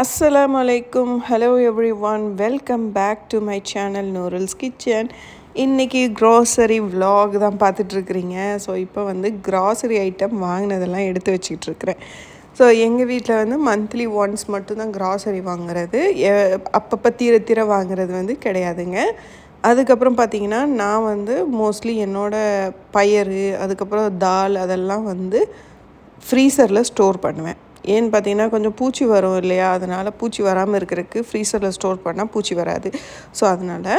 அஸ்ஸலாமு அலைக்கும் hello everyone welcome back to my channel Noorul's kitchen இன்றைக்கி க்ராசரி விலாக் தான் பார்த்துட்ருக்குறீங்க. ஸோ இப்போ வந்து க்ராசரி ஐட்டம் வாங்கினதெல்லாம் எடுத்து வச்சுக்கிட்டு இருக்கிறேன் ஸோ எங்கள் வீட்டில் வந்து மந்த்லி ஒன்ஸ் மட்டும்தான் க்ராசரி வாங்குறது. அப்பப்போ தீர தீர வாங்குறது வந்து கிடையாதுங்க. அதுக்கப்புறம் பார்த்தீங்கன்னா நான் வந்து மோஸ்ட்லி என்னோடய பயறு அதுக்கப்புறம் தால் அதெல்லாம் வந்து ஃப்ரீசரில் ஸ்டோர் பண்ணுவேன். ஏன்னு பார்த்தீங்கன்னா கொஞ்சம் பூச்சி வரும் இல்லையா? அதனால் பூச்சி வராமல் இருக்கிறதுக்கு ஃப்ரீசரில் ஸ்டோர் பண்ணால் பூச்சி வராது. ஸோ அதனால்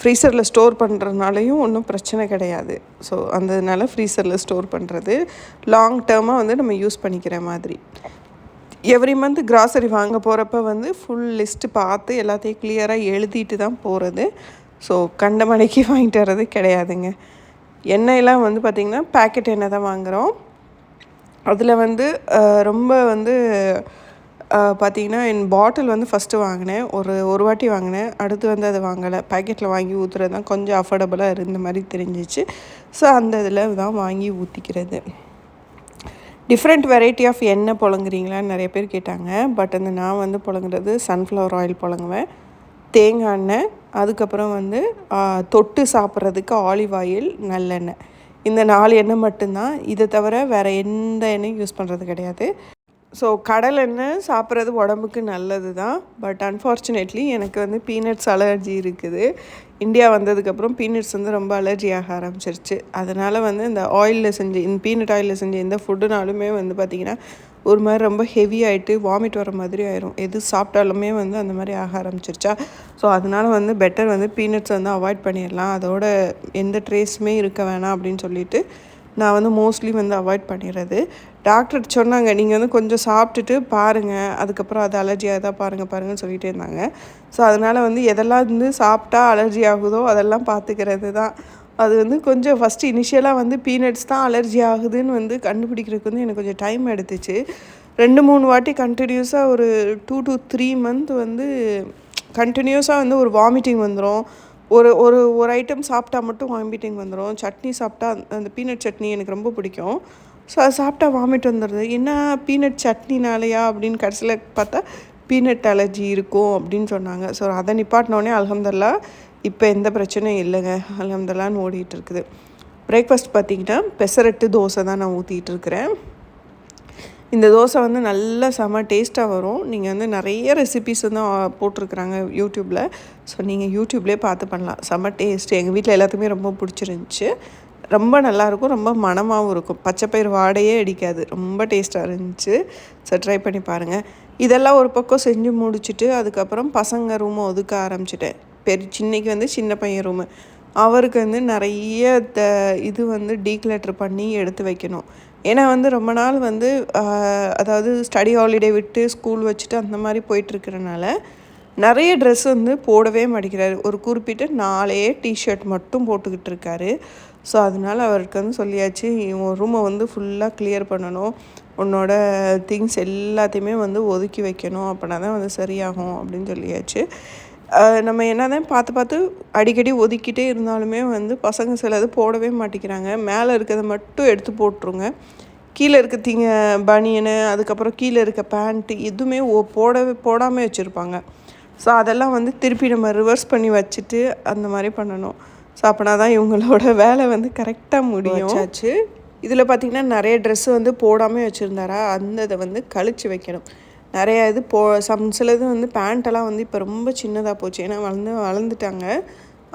ஃப்ரீசரில் ஸ்டோர் பண்ணுறதுனாலையும் ஒன்றும் பிரச்சனை கிடையாது. ஸோ அந்ததுனால ஃப்ரீசரில் ஸ்டோர் பண்ணுறது லாங் டேர்மாக வந்து நம்ம யூஸ் பண்ணிக்கிற மாதிரி. எவ்ரி மந்த் கிராசரி வாங்க போகிறப்ப வந்து ஃபுல் லிஸ்ட்டு பார்த்து எல்லாத்தையும் கிளியராக எழுதிட்டு தான் போகிறது ஸோ கண்ட மணிக்கு வாங்கிட்டு வர்றது கிடையாதுங்க. எண்ணெயெல்லாம் வந்து பார்த்திங்கன்னா பேக்கெட் எண்ணெய் தான் வாங்குகிறோம் அதில் வந்து ரொம்ப வந்து பார்த்திங்கன்னா என் பாட்டில் வந்து ஃபஸ்ட்டு வாங்கினேன். ஒரு ஒரு வாட்டி வாங்கினேன். அடுத்து வந்து அதை வாங்கலை. பேக்கெட்டில் வாங்கி ஊற்றுறது தான் கொஞ்சம் அஃபோர்டபுளாக இருந்த மாதிரி தெரிஞ்சிச்சு. ஸோ அந்த இதில் தான் வாங்கி ஊற்றிக்கிறது டிஃப்ரெண்ட் வெரைட்டி ஆஃப் எண்ணெய் புழங்குறீங்களான்னு நிறைய பேர் கேட்டாங்க. பட் அந்த நான் வந்து புழங்குறது சன்ஃப்ளவர் ஆயில் புழங்குவேன். தேங்காய் எண்ணெய் அதுக்கப்புறம் வந்து தொட்டு சாப்பிட்றதுக்கு ஆலிவ் ஆயில் நல்லெண்ணெய். இந்த நாலு எண்ணெய் மட்டும்தான். இதை தவிர வேறு எந்த எண்ணெயும் யூஸ் பண்ணுறது கிடையாது. ஸோ கடல் எண்ணெய் சாப்பிட்றது உடம்புக்கு நல்லது தான் பட் அன்ஃபார்ச்சுனேட்லி எனக்கு வந்து பீனட்ஸ் அலர்ஜி இருக்குது. இந்தியா வந்ததுக்கப்புறம் பீனட்ஸ் வந்து ரொம்ப அலர்ஜி ஆக ஆரம்பிச்சிருச்சு. அதனால் வந்து இந்த ஆயிலில் செஞ்சு இந்த பீனட் ஆயிலில் செஞ்ச எந்த ஃபுட்டுனாலுமே வந்து பார்த்திங்கன்னா ஒரு மாதிரி ரொம்ப ஹெவி ஆகிட்டு வாமிட் வர மாதிரி ஆயிரும். எது சாப்பிட்டாலுமே வந்து அந்த மாதிரி ஆக ஆரம்பிச்சிருச்சா? ஸோ அதனால வந்து பெட்டர் வந்து பீனட்ஸ் வந்து அவாய்ட் பண்ணிடலாம் அதோட எந்த ட்ரேஸுமே இருக்க வேணாம் அப்படின்னு சொல்லிட்டு நான் வந்து மோஸ்ட்லி வந்து அவாய்ட் பண்ணிடுறது டாக்டர் சொன்னாங்க நீங்கள் வந்து கொஞ்சம் சாப்பிட்டுட்டு பாருங்கள் அதுக்கப்புறம் அது அலர்ஜியாக தான் பாருங்கள் பாருங்கன்னு சொல்லிட்டே இருந்தாங்க. ஸோ அதனால் வந்து எதெல்லாம் வந்து சாப்பிட்டா அலர்ஜி ஆகுதோ அதெல்லாம் பார்த்துக்கிறது தான். அது வந்து கொஞ்சம் ஃபஸ்ட்டு இனிஷியலாக வந்து பீனட்ஸ் தான் அலர்ஜி ஆகுதுன்னு வந்து கண்டுபிடிக்கிறதுக்கு வந்து எனக்கு கொஞ்சம் டைம் எடுத்துச்சு. ரெண்டு மூணு வாட்டி கண்டினியூஸாக ஒரு டூ டு த்ரீ மந்த் வந்து கண்டினியூஸாக வந்து ஒரு வாமிட்டிங் வந்துடும் ஒரு ஒரு ஒரு ஐட்டம் சாப்பிட்டா மட்டும் வாமிட்டிங் வந்துடும் சட்னி சாப்பிட்டா அந்த- பீனட் சட்னி எனக்கு ரொம்ப பிடிக்கும். ஸோ அது சாப்பிட்டா வாமிட் வந்துடுது என்ன பீனட் சட்னினாலையா அப்படின்னு கடைசியில் பார்த்தா பீனட் அலர்ஜி இருக்கும் அப்படின்னு சொன்னாங்க. ஸோ அதை நிப்பாட்டினோடனே அல்ஹம்துலில்லா இப்போ எந்த பிரச்சனையும் இல்லைங்க. அல்ஹம்துலில்லான்னு ஓடிட்டு இருக்குது பிரேக்ஃபாஸ்ட் பார்த்தீங்கன்னா பெசரட்டு தோசை தான் நான் ஊற்றிட்டு இருக்கிறேன் இந்த தோசை வந்து நல்ல செம டேஸ்ட்டாக வரும். நீங்கள் வந்து நிறைய ரெசிபிஸ் வந்து போட்டிருக்கிறாங்க யூடியூப்பில் ஸோ நீங்கள் யூடியூப்லேயே பார்த்து பண்ணலாம். செம டேஸ்ட் எங்கள் வீட்டில் எல்லாத்துக்குமே ரொம்ப பிடிச்சிருந்துச்சி. ரொம்ப நல்லாயிருக்கும் ரொம்ப மனமாகவும் இருக்கும். பச்சைப்பயிர் வாடையே அடிக்காது. ரொம்ப டேஸ்ட்டாக இருந்துச்சு. ஸோ ட்ரை பண்ணி பாருங்கள் இதெல்லாம் ஒரு பக்கம் செஞ்சு முடிச்சுட்டு அதுக்கப்புறம் பசங்க ரூமை ஒதுக்க ஆரம்பிச்சிட்டேன். பெரு சின்னைக்கு வந்து சின்ன பையன் ரூமு அவருக்கு வந்து நிறைய த இது வந்து டீக்லெட்டர் பண்ணி எடுத்து வைக்கணும். ஏன்னா வந்து ரொம்ப நாள் வந்து அதாவது ஸ்டடி ஹாலிடே விட்டு ஸ்கூல் வச்சுட்டு அந்த மாதிரி போயிட்டுருக்கிறனால நிறைய ட்ரெஸ் வந்து போடவே மாட்டேங்கிறாரு. ஒரு குறிப்பிட்ட நாலே டிஷர்ட் மட்டும் போட்டுக்கிட்டு இருக்காரு ஸோ அதனால அவருக்கு வந்து சொல்லியாச்சு உன் ரூமை வந்து ஃபுல்லாக கிளியர் பண்ணணும். உன்னோட திங்ஸ் எல்லாத்தையுமே வந்து ஒதுக்கி வைக்கணும். அப்படின்னா தான் வந்து சரியாகும். அப்படின்னு சொல்லியாச்சு. நம்ம என்னதான் பார்த்து பார்த்து அடிக்கடி ஒதுக்கிட்டே இருந்தாலுமே வந்து பசங்க சிலது போடவே மாட்டேங்கிறாங்க. மேலே இருக்கிறத மட்டும் எடுத்து போட்டுருங்க. கீழே இருக்க திங்க பனியனு அதுக்கப்புறம் கீழே இருக்க பேண்ட்டு எதுவுமே ஓ- போடவே போடாமல் வச்சுருப்பாங்க. ஸோ அதெல்லாம் வந்து திருப்பி நம்ம ரிவர்ஸ் பண்ணி வச்சுட்டு அந்த மாதிரி பண்ணணும். ஸோ அப்படின்னா தான் இவங்களோட வேலை வந்து கரெக்டாக முடியும். வச்சாச்சு. இதில் பார்த்திங்கன்னா நிறைய ட்ரெஸ்ஸு வந்து போடாமல் வச்சுருந்தாரா? அந்த இதை வந்து கழிச்சு வைக்கணும். நிறைய இது போ சம் சிலது வந்து பேண்ட்டெல்லாம் வந்து இப்போ ரொம்ப சின்னதாக போச்சு. ஏன்னா வளர்ந்து வளர்ந்துட்டாங்க.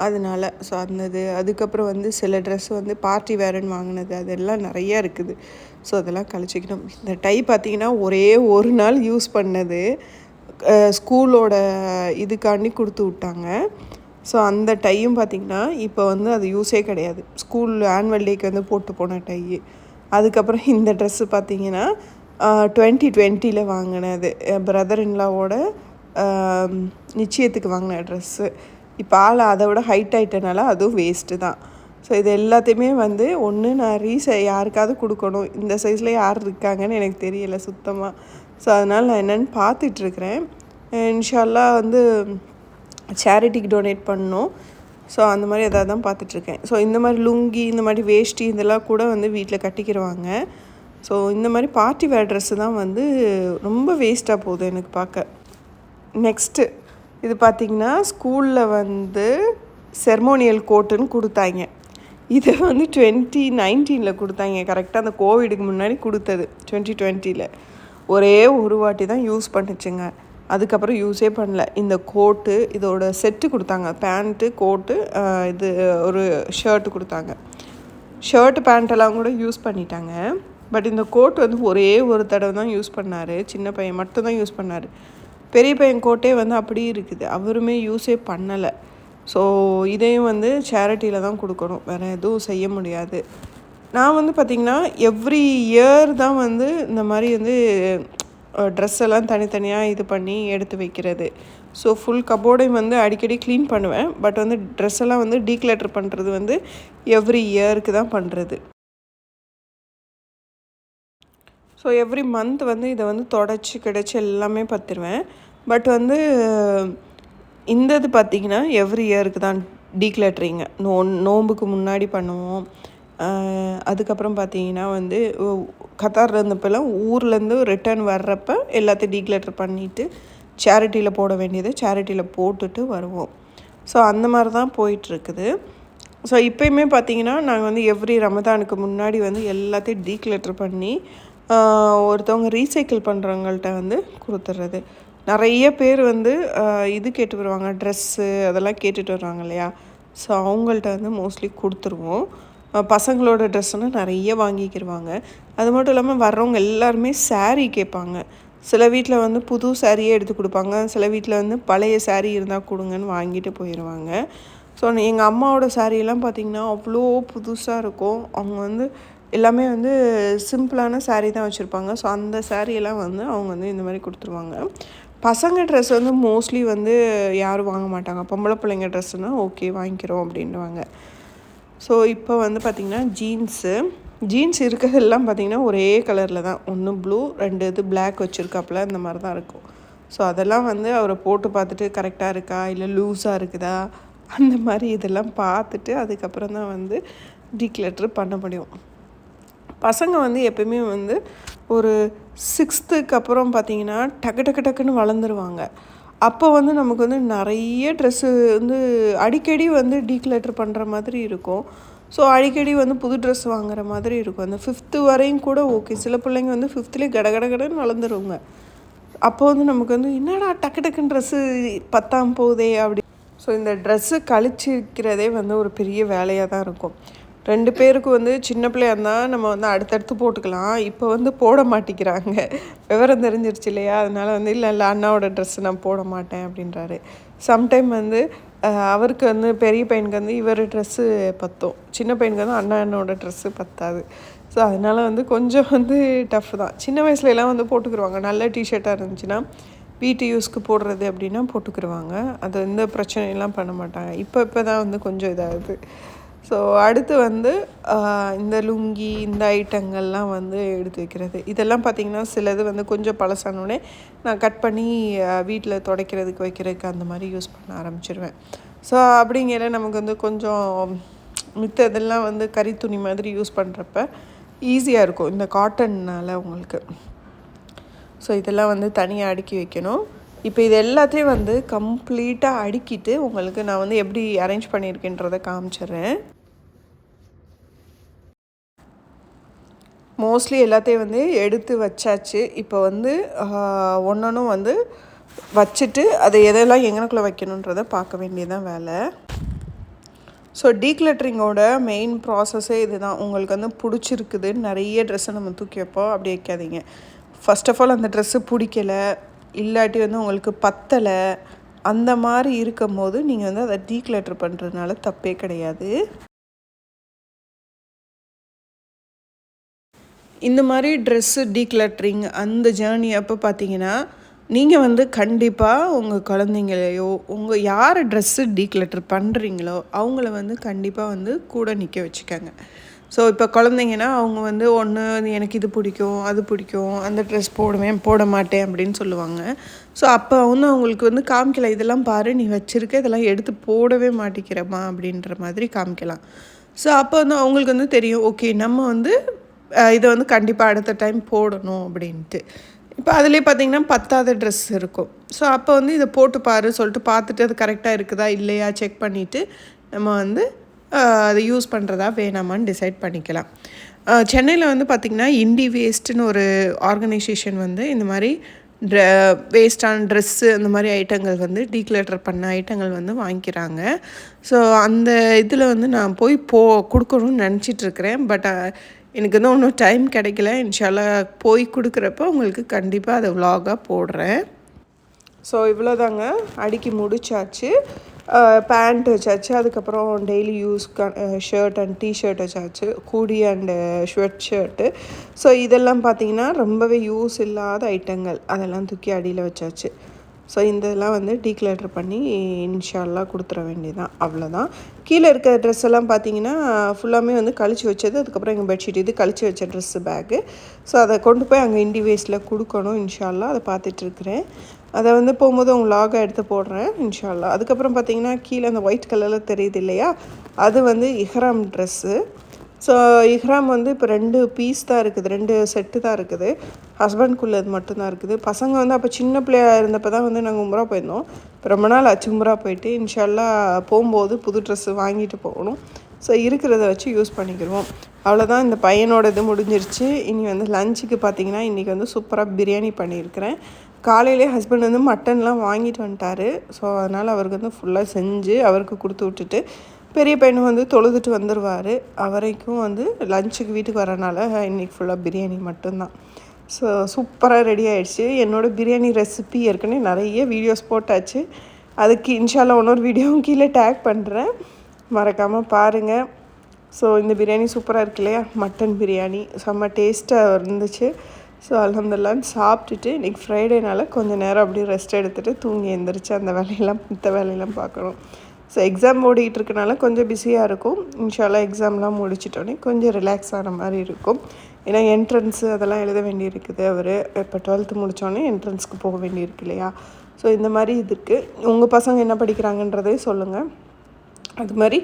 அதனால ஸோ அந்த இது அதுக்கப்புறம் வந்து சில ட்ரெஸ் வந்து பார்ட்டி வேறுன்னு வாங்கினது அதெல்லாம் நிறையா இருக்குது. ஸோ அதெல்லாம் கழிச்சிக்கணும். இந்த டை பார்த்திங்கன்னா ஒரே ஒரு நாள் யூஸ் பண்ணது ஸ்கூலோட இதுக்காண்டி கொடுத்து விட்டாங்க. ஸோ அந்த டையும் பார்த்திங்கன்னா இப்போ வந்து அது யூஸே கிடையாது. ஸ்கூல் ஆனுவல் டேக்கு வந்து போட்டு போன டை. அதுக்கப்புறம் இந்த ட்ரெஸ்ஸு பார்த்திங்கன்னா டுவெண்ட்டி டுவெண்ட்டியில் வாங்கினது. பிரதர் இன்லாவோட நிச்சயத்துக்கு வாங்கின ட்ரெஸ்ஸு இப்போ ஆள் அதை விட ஹைட் ஆகிட்டனால அதுவும் வேஸ்ட்டு தான். ஸோ இது எல்லாத்தையுமே வந்து ஒன்று நான் ரீச யாருக்காவது கொடுக்கணும். இந்த சைஸில் யார் இருக்காங்கன்னு எனக்கு தெரியலை சுத்தமாக ஸோ அதனால் நான் என்னென்னு பார்த்துட்ருக்குறேன். இன்ஷால்லா வந்து சேரிட்டிக்கு டொனேட் பண்ணணும். ஸோ அந்த மாதிரி எதாவது தான் பார்த்துட்ருக்கேன். ஸோ இந்த மாதிரி லுங்கி இந்த மாதிரி வேஷ்டி இதெல்லாம் கூட வந்து வீட்டில் கட்டிக்கிடுவாங்க ஸோ இந்த மாதிரி பார்ட்டி வேர் ட்ரெஸ்ஸு தான் வந்து ரொம்ப வேஸ்ட்டாக போகுது எனக்கு பார்க்க. நெக்ஸ்ட்டு இது பார்த்திங்கன்னா ஸ்கூலில் வந்து செர்மோனியல் கோட்டுன்னு கொடுத்தாங்க. இதை வந்து டுவெண்ட்டி நைன்டீனில் கொடுத்தாங்க. கரெக்டாக அந்த கோவிடுக்கு முன்னாடி கொடுத்தது டுவெண்ட்டி டுவெண்ட்டியில் ஒரே ஒரு வாட்டி தான் யூஸ் பண்ணிச்சுங்க. அதுக்கப்புறம் யூஸே பண்ணல. இந்த கோட்டு இதோட செட்டு கொடுத்தாங்க. பேண்ட்டு கோட்டு இது ஒரு ஷர்ட்டு கொடுத்தாங்க. ஷர்ட்டு பேண்ட்டெல்லாம் கூட யூஸ் பண்ணிட்டாங்க. பட் இந்த கோட் வந்து ஒரே ஒரு தடவை தான் யூஸ் பண்ணார். சின்ன பையன் மட்டும் தான் யூஸ் பண்ணார். பெரிய பையன் கோட்டே வந்து அப்படியே இருக்குது. அவருமே யூஸே பண்ணலை. ஸோ இதையும் வந்து சேரிட்டியில் தான் கொடுக்கணும். வேறு எதுவும் செய்ய முடியாது. நான் வந்து பார்த்திங்கன்னா எவ்ரி இயர் தான் வந்து இந்த மாதிரி வந்து ட்ரெஸ் எல்லாம் தனித்தனியாக இது பண்ணி எடுத்து வைக்கிறது. ஸோ ஃபுல் கபோர்டையும் வந்து அடிக்கடி க்ளீன் பண்ணுவேன். பட் வந்து ட்ரெஸ் எல்லாம் வந்து டீக்ளட்டர் பண்ணுறது வந்து எவ்ரி இயருக்கு தான் பண்ணுறது ஸோ எவ்ரி மந்த் வந்து இதை வந்து தொடச்சி கிடச்சி எல்லாமே பார்த்துருவேன் பட் வந்து இந்த இது பார்த்திங்கன்னா எவ்ரி இயருக்கு தான் டீக்ளட்ரிங்க நோ நோம்புக்கு முன்னாடி பண்ணுவோம். அதுக்கப்புறம் பார்த்தீங்கன்னா வந்து கத்தாரில் இருந்தப்பெல்லாம் ஊர்லேருந்து ரிட்டர்ன் வர்றப்ப எல்லாத்தையும் டீக்ளட்டர் பண்ணிவிட்டு சேரிட்டியில் போட வேண்டியதை சேரிட்டியில் போட்டுட்டு வருவோம். ஸோ அந்த மாதிரி தான் போயிட்டுருக்குது. ஸோ இப்போயுமே பார்த்தீங்கன்னா நாங்கள் வந்து எவ்ரி ரமதானுக்கு முன்னாடி வந்து எல்லாத்தையும் டீக்ளட்டர் பண்ணி ஒருத்தவங்க ரீசைக்கிள் பண்ணுறவங்கள்ட்ட வந்து கொடுத்துட்றது நிறைய பேர் வந்து இது கேட்டு வருவாங்க ட்ரெஸ்ஸு அதெல்லாம் கேட்டுட்டு வருவாங்க இல்லையா? ஸோ அவங்கள்ட்ட வந்து மோஸ்ட்லி கொடுத்துருவோம். பசங்களோட ட்ரெஸ்ஸுன்னு நிறைய வாங்கிக்கிடுவாங்க அது மட்டும் இல்லாமல் வர்றவங்க எல்லாருமே சாரீ கேட்பாங்க. சில வீட்டில் வந்து புது சாரியே எடுத்து கொடுப்பாங்க. சில வீட்டில் வந்து பழைய சாரீ இருந்தால் கொடுங்கன்னு வாங்கிட்டு போயிடுவாங்க ஸோ எங்கள் அம்மாவோட சாரியெல்லாம் பார்த்திங்கன்னா அவ்வளோ புதுசாக இருக்கும். அவங்க வந்து எல்லாமே வந்து சிம்பிளான சாரீ தான் வச்சுருப்பாங்க. ஸோ அந்த சாரியெல்லாம் வந்து அவங்க வந்து இந்த மாதிரி கொடுத்துருவாங்க. பசங்க ட்ரெஸ் வந்து மோஸ்ட்லி வந்து யாரும் வாங்க மாட்டாங்க. பொம்பளை பிள்ளைங்க ட்ரெஸ்ஸுனால் ஓகே வாங்கிக்கிறோம் அப்படின்வாங்க ஸோ இப்போ வந்து பார்த்திங்கன்னா ஜீன்ஸு ஜீன்ஸ் இருக்கிறதெல்லாம் பார்த்திங்கன்னா ஒரே கலரில் தான். ஒன்று ப்ளூ ரெண்டு இது பிளாக் வச்சுருக்காப்புல இந்த மாதிரி தான் இருக்கும். ஸோ அதெல்லாம் வந்து அவரை போட்டு பார்த்துட்டு கரெக்டாக இருக்கா? இல்லை லூஸாக இருக்குதா? அந்த மாதிரி இதெல்லாம் பார்த்துட்டு அதுக்கப்புறம் தான் வந்து டீக்ளெட்ரு பண்ண முடியும். பசங்க வந்து எப்பயுமே வந்து ஒரு சிக்ஸ்த்துக்கு அப்புறம் பார்த்திங்கன்னா டக்கு டக்கு டக்குன்னு வளர்ந்துருவாங்க. அப்போ வந்து நமக்கு வந்து நிறைய ட்ரெஸ்ஸு வந்து அடிக்கடி வந்து டீக்ளட்டர் பண்ணுற மாதிரி இருக்கும். ஸோ அடிக்கடி வந்து புது ட்ரெஸ் வாங்குற மாதிரி இருக்கும். அந்த ஃபிஃப்த்து வரையும் கூட ஓகே சில பிள்ளைங்க வந்து ஃபிஃப்த்துலேயே கட வளர்ந்துருவாங்க. அப்போ வந்து நமக்கு வந்து என்னடா டக்கு டக்குன்னு ட்ரெஸ்ஸு பத்தாம் போகுதே அப்படி. ஸோ இந்த ட்ரெஸ்ஸு கழிச்சிருக்கிறதே வந்து ஒரு பெரிய வேலையாக தான் இருக்கும். ரெண்டு பேருக்கு வந்து சின்ன பிள்ளையா இருந்தால் நம்ம வந்து அடுத்தடுத்து போட்டுக்கலாம். இப்போ வந்து போட மாட்டேங்கிறாங்க விவரம் தெரிஞ்சிருச்சு இல்லையா? அதனால் வந்து இல்லை இல்லை அண்ணாவோட ட்ரெஸ்ஸு நான் போட மாட்டேன் அப்படின்றாரு. சம்டைம் வந்து அவருக்கு வந்து பெரிய பையனுக்கு வந்து இவர் ட்ரெஸ்ஸு பத்தும். சின்ன பையனுக்கு வந்து அண்ணா அண்ணோட ட்ரெஸ்ஸு பத்தாது. ஸோ அதனால் வந்து கொஞ்சம் வந்து டஃப் தான். சின்ன வயசுலலாம் வந்து போட்டுக்கிருவாங்க. நல்ல டிஷர்ட்டாக இருந்துச்சுன்னா வீட்டு யூஸ்க்கு போடுறது அப்படின்னா போட்டுக்கிருவாங்க. அது எந்த பிரச்சனையெல்லாம் பண்ண மாட்டாங்க. இப்போ இப்போ தான் வந்து கொஞ்சம் இதாகுது. ஸோ அடுத்து வந்து இந்த லுங்கி இந்த ஐட்டங்கள்லாம் வந்து எடுத்து வைக்கிறது. இதெல்லாம் பார்த்திங்கன்னா சிலது வந்து கொஞ்சம் பழசானோடனே நான் கட் பண்ணி வீட்டில் துடைக்கிறதுக்கு வைக்கிறதுக்கு அந்த மாதிரி யூஸ் பண்ண ஆரம்பிச்சிருவேன். ஸோ அப்படிங்கிற நமக்கு வந்து கொஞ்சம் மித்த இதெல்லாம் வந்து கறி துணி மாதிரி யூஸ் பண்ணுறப்ப ஈஸியாக இருக்கும். இந்த காட்டன்னால் உங்களுக்கு. ஸோ இதெல்லாம் வந்து தனியாக அடுக்கி வைக்கணும். இப்போ இது எல்லாத்தையும் வந்து கம்ப்ளீட்டாக அடுக்கிட்டு உங்களுக்கு நான் வந்து எப்படி அரேஞ்ச் பண்ணியிருக்கேன்றதை காமிச்சிட்றேன். மோஸ்ட்லி எல்லாத்தையும் வந்து எடுத்து வச்சாச்சு. இப்போ வந்து ஒன்றொன்றும் வந்து வச்சுட்டு அதை எதெல்லாம் எங்கனக்குள்ளே வைக்கணுன்றதை பார்க்க வேண்டியதான் வேலை. ஸோ டீக்ளட்டரிங்கோட மெயின் ப்ராசஸே இது தான் உங்களுக்கு வந்து பிடிச்சிருக்குது நிறைய ட்ரெஸ்ஸை நம்ம தூக்கி வைப்போம். அப்படி வைக்காதீங்க. ஃபஸ்ட் ஆஃப் ஆல் அந்த ட்ரெஸ்ஸு பிடிக்கலை. இல்லாட்டி வந்து உங்களுக்கு பத்தலை. அந்த மாதிரி இருக்கும் போது நீங்கள் வந்து அதை டீக்ளட்டர் பண்ணுறதுனால தப்பே கிடையாது. இந்த மாதிரி ட்ரெஸ்ஸு டீக்ளட்ரிங் அந்த ஜேர்னி அப்போ பார்த்தீங்கன்னா நீங்கள் வந்து கண்டிப்பாக உங்கள் குழந்தைங்களையோ உங்கள் யார் ட்ரெஸ்ஸு டீக்ளட்டர் பண்ணுறீங்களோ அவங்கள வந்து கண்டிப்பாக வந்து கூட நிற்க வச்சுக்கோங்க. ஸோ இப்போ குழந்தைங்கன்னா அவங்க வந்து ஒன்று எனக்கு இது பிடிக்கும் அது பிடிக்கும் அந்த ட்ரெஸ் போடுவேன் போட மாட்டேன் அப்படின்னு சொல்லுவாங்க. ஸோ அப்போ வந்து அவங்களுக்கு வந்து காமிக்கலாம் இதெல்லாம் பாரு நீ வச்சுருக்க இதெல்லாம் எடுத்து போடவே மாட்டேங்கிறமா அப்படின்ற மாதிரி காமிக்கலாம். ஸோ அப்போ வந்து அவங்களுக்கு வந்து தெரியும் ஓகே நம்ம வந்து இதை வந்து கண்டிப்பாக அடுத்த டைம் போடணும் அப்படின்ட்டு. இப்போ அதிலே பார்த்தீங்கன்னா பத்தாவது ட்ரெஸ் இருக்கும். ஸோ அப்போ வந்து இதை போட்டு பாரு சொல்லிட்டு பார்த்துட்டு அது கரெக்டாக இருக்குதா இல்லையா செக் பண்ணிவிட்டு நம்ம வந்து அதை யூஸ் பண்ணுறதா வேணாமான்னு டிசைட் பண்ணிக்கலாம். சென்னையில் வந்து பார்த்திங்கன்னா இண்டி வேஸ்ட்டுன்னு ஒரு ஆர்கனைசேஷன் வந்து இந்த மாதிரி ட்ர வேஸ்டான ட்ரெஸ்ஸு அந்த மாதிரி ஐட்டங்கள் வந்து டீக்ளேட்டர் பண்ண ஐட்டங்கள் வந்து வாங்கிக்கிறாங்க. ஸோ அந்த இதில் வந்து நான் போய் போ கொடுக்கணும்னு நினச்சிட்ருக்கிறேன் பட் எனக்கு வந்து ஒன்றும் டைம் கிடைக்கல. இன்ஷால்லா போய் கொடுக்குறப்ப உங்களுக்கு கண்டிப்பாக அதை விலாகாக போடுறேன். ஸோ இவ்வளோதாங்க அடுக்கி முடிச்சாச்சு. பேண்ட் வச்சாச்சு. அதுக்கப்புறம் daily use shirt and T shirt வச்சாச்சு. கூடி அண்டு ஷர்ட் ஷர்ட்டு ஸோ இதெல்லாம் பார்த்தீங்கன்னா ரொம்பவே யூஸ் இல்லாத ஐட்டங்கள் அதெல்லாம் தூக்கி அடியில் வச்சாச்சு. ஸோ இந்த இதெல்லாம் வந்து டீக்ளேட்டர் பண்ணி இன்ஷால்லாம் கொடுத்துற வேண்டியதான் அவ்வளோதான் கீழே இருக்க ட்ரெஸ் எல்லாம் பார்த்தீங்கன்னா ஃபுல்லாமே வந்து கழிச்சு வச்சது அதுக்கப்புறம் எங்கள் பெட்ஷீட் இது கழிச்சு வச்ச ட்ரெஸ்ஸு பேக்கு ஸோ அதை கொண்டு போய் அங்கே இண்டி வேஸ்ட்டில் கொடுக்கணும் இன்ஷால்லா அதை பார்த்துட்ருக்குறேன் அதை வந்து போகும்போது உங்கள் லாகை எடுத்து போடுறேன் இன்ஷால்லா அதுக்கப்புறம் பார்த்தீங்கன்னா கீழே அந்த ஒயிட் கலரில் தெரியுது இல்லையா? அது வந்து இஹ்ராம் ட்ரெஸ்ஸு ஸோ இஹ்ராம் வந்து இப்போ ரெண்டு பீஸ் தான் இருக்குது. ரெண்டு செட்டு தான் இருக்குது. ஹஸ்பண்ட்குள்ளது மட்டும்தான் இருக்குது. பசங்க வந்து அப்போ சின்ன பிள்ளையாக இருந்தப்போ தான் வந்து நாங்கள் உம்ரா போயிருந்தோம். இப்போ ரொம்ப நாள் ஆச்சு உம்ரா போயிட்டு. இன்ஷால்லா போகும்போது புது ட்ரெஸ்ஸு வாங்கிட்டு போகணும். ஸோ இருக்கிறத வச்சு யூஸ் பண்ணிக்கிடுவோம் அவ்வளோதான் இந்த பையனோட இது முடிஞ்சிருச்சு. இனி வந்து லஞ்சுக்கு பார்த்தீங்கன்னா இன்றைக்கி வந்து சூப்பராக பிரியாணி பண்ணியிருக்கிறேன். காலையிலே ஹஸ்பண்ட் வந்து மட்டன்லாம் வாங்கிட்டு வந்துட்டாரு. ஸோ அதனால் அவருக்கு வந்து ஃபுல்லாக செஞ்சு அவருக்கு கொடுத்து விட்டுட்டு பெரிய பையனும் வந்து தொழுதுட்டு வந்துடுவார் அவரைக்கும் வந்து லஞ்சுக்கு வீட்டுக்கு வரனால இன்றைக்கி ஃபுல்லாக பிரியாணி மட்டும்தான். ஸோ சூப்பராக ரெடி ஆகிடுச்சு என்னோடய பிரியாணி ரெசிபி ஏற்கனவே நிறைய வீடியோஸ் போட்டாச்சு. அதுக்கு இன்ஷால்லா இன்னொரு வீடியோவும் கீழே டேக் பண்ணுறேன் மறக்காமல் பாருங்கள் ஸோ இந்த பிரியாணி சூப்பராக இருக்கு இல்லையா? மட்டன் பிரியாணி. செம்ம டேஸ்ட்டாக இருந்துச்சு. ஸோ அல்ஹம்துலில்லான்னு சாப்பிட்டுட்டு இன்றைக்கி ஃப்ரைடேனால கொஞ்சம் நேரம் அப்படியே ரெஸ்ட் எடுத்துகிட்டு தூங்கி எந்திரிச்சு அந்த வேலையெல்லாம் மற்ற வேலையெல்லாம் பார்க்கணும். ஸோ எக்ஸாம் ஓடிட்டு இருக்கனால கொஞ்சம் பிஸியாக இருக்கும். இன்ஷால்லா எக்ஸாம்லாம் முடிச்சிட்டோன்னே கொஞ்சம் ரிலாக்ஸ் ஆன மாதிரி இருக்கும். ஏன்னா என்ட்ரன்ஸு அதெல்லாம் எழுத வேண்டியிருக்குது அவர். இப்போ டுவெல்த்து முடித்தோடனே என்ட்ரன்ஸ்க்கு போக வேண்டியிருக்கு இல்லையா? ஸோ இந்த மாதிரி இது இருக்குது உங்கள் பசங்க என்ன படிக்கிறாங்கன்றதே சொல்லுங்கள் அது மாதிரி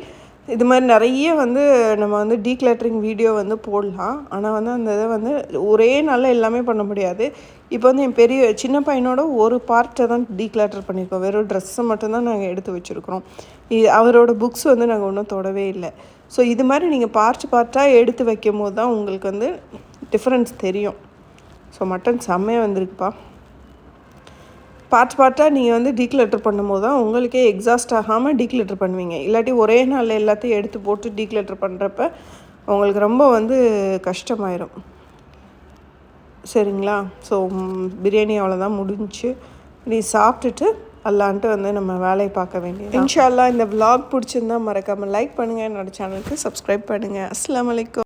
இது மாதிரி நிறைய வந்து நம்ம வந்து டீக்ளட்டரிங் வீடியோ வந்து போடலாம். ஆனால் வந்து அந்த இதை வந்து ஒரே நாளில் எல்லாமே பண்ண முடியாது. இப்போ வந்து என் பெரிய சின்ன பையனோட ஒரு பார்ட்டை தான் டீக்ளட்டர் பண்ணியிருக்கோம். வெறும் ட்ரெஸ்ஸை மட்டும்தான் நாங்கள் எடுத்து வச்சுருக்குறோம். அவரோட புக்ஸ் வந்து நாங்கள் ஒன்றும் தொடவே இல்லை. ஸோ இது மாதிரி நீங்கள் பார்ட் பார்ட்டாக எடுத்து வைக்கும் போது தான் உங்களுக்கு வந்து டிஃப்ரென்ஸ் தெரியும். ஸோ மட்டன் செம்மையாக வந்திருக்குப்பா. பார்ட் பார்ட்டாக நீங்கள் வந்து டீக்ளட்டர் பண்ணும்போது தான் உங்களுக்கே எக்ஸாஸ்ட் ஆகாமல் டீக்லெட்டர் பண்ணுவீங்க. இல்லாட்டி ஒரே நாளில் எல்லாத்தையும் எடுத்து போட்டு டீக்லெட்டர் பண்ணுறப்ப உங்களுக்கு ரொம்ப வந்து கஷ்டமாயிரும். சரிங்களா? ஸோ பிரியாணி அவ்வளோதான் முடிஞ்சு நீ சாப்பிட்டுட்டு அல்லான்ட்டு வந்து நம்ம வேலையை பார்க்க வேண்டியது இன்ஷால்லா இந்த விலாக் பிடிச்சிருந்தா மறக்காமல் லைக் பண்ணுங்கள் என்னோட சேனலுக்கு சப்ஸ்கிரைப் பண்ணுங்கள் அஸ்லாம் வலைக்கம்